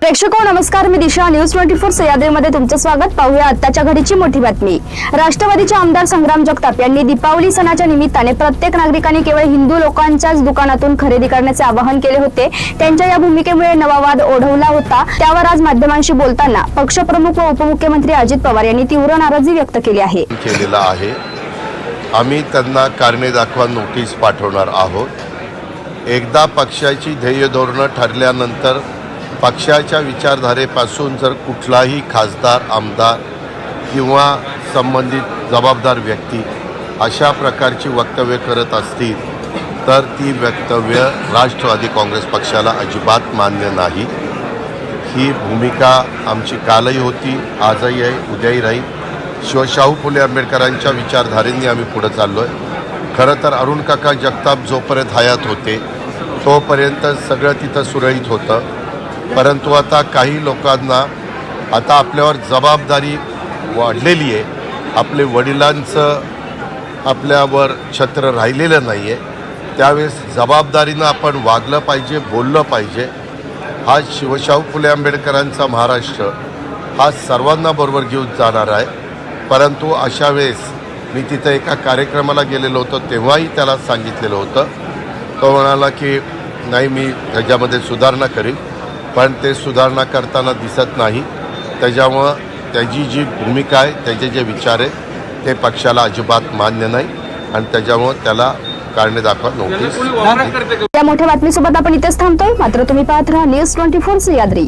प्रेक्षको नमस्कार मी Disha. News twenty four सह्याद्रीमध्ये तुमचं स्वागत. पाहूया आत्ताच्या घडीची मोठी बातमी. राष्ट्रवादीचे आमदार संग्राम जगताप यांनी दीपावली सणाच्या निमित्ताने प्रत्येक नागरिकांनी केवळ हिंदू लोकांच्याच दुकानातून खरेदी करण्याचे आवाहन केले होते. त्यांच्या या भूमिकेमुळे नवा वाद ओढवला होता. त्यावर आज माध्यमांशी बोलताना पक्षप्रमुख व उपमुख्यमंत्री अजित पवार यांनी तीव्र नाराजी व्यक्त केली आहे. केलेला आहे. आम्ही त्यांना कारणे दाखवा नोटीस पाठवणार आहोत. एकदा पक्षाची ध्येय धोरणं ठरल्यानंतर पक्षाच्या विचारधारेपासून जर कुठलाही खासदार आमदार किंवा संबंधित जबाबदार व्यक्ती अशा प्रकारची वक्तव्य करत असतील तर ती वक्तव्य राष्ट्रवादी काँग्रेस पक्षाला अजिबात मान्य नाही. ही भूमिका आमची कालही होती आजही आहे उद्याही राहील. शिवशाहू फुले आंबेडकरांच्या विचारधारेने आम्ही पुढं चाललो आहे खरं तर अरुण काका जगताप जोपर्यंत हयात होते तोपर्यंत सगळं तिथं सुरळीत होतं. परंतु आता काही लोकांना आता आपल्यावर जबाबदारी वाढलेली आहे. आपले वडिलांचं आपल्यावर छत्र राहिलेलं नाही आहे त्यावेळेस जबाबदारीनं आपण वागलं पाहिजे बोललं पाहिजे. हा शिवशाहू फुले आंबेडकरांचा महाराष्ट्र हा सर्वांना बरोबर घेऊन जाणार आहे. परंतु अशा वेळेस मी तिथं एका कार्यक्रमाला गेलेलो होतो तेव्हाही त्याला सांगितलेलं होतं. तो म्हणाला की नाही मी त्याच्यामध्ये सुधारणा करीन. पण ते सुधारणा करताना दिसत नाही. त्याच्यामुळं त्याची जी भूमिका आहे त्याचे जे विचार आहे ते पक्षाला अजिबात मान्य नाही आणि त्याच्यामुळं त्याला कारणे दाखवा नोटीस या मोठ्या बातमीसोबत आपण इथेच थांबतोय. मात्र तुम्ही पाहत राहा न्यूज ट्वेंटी फोर सह्याद्री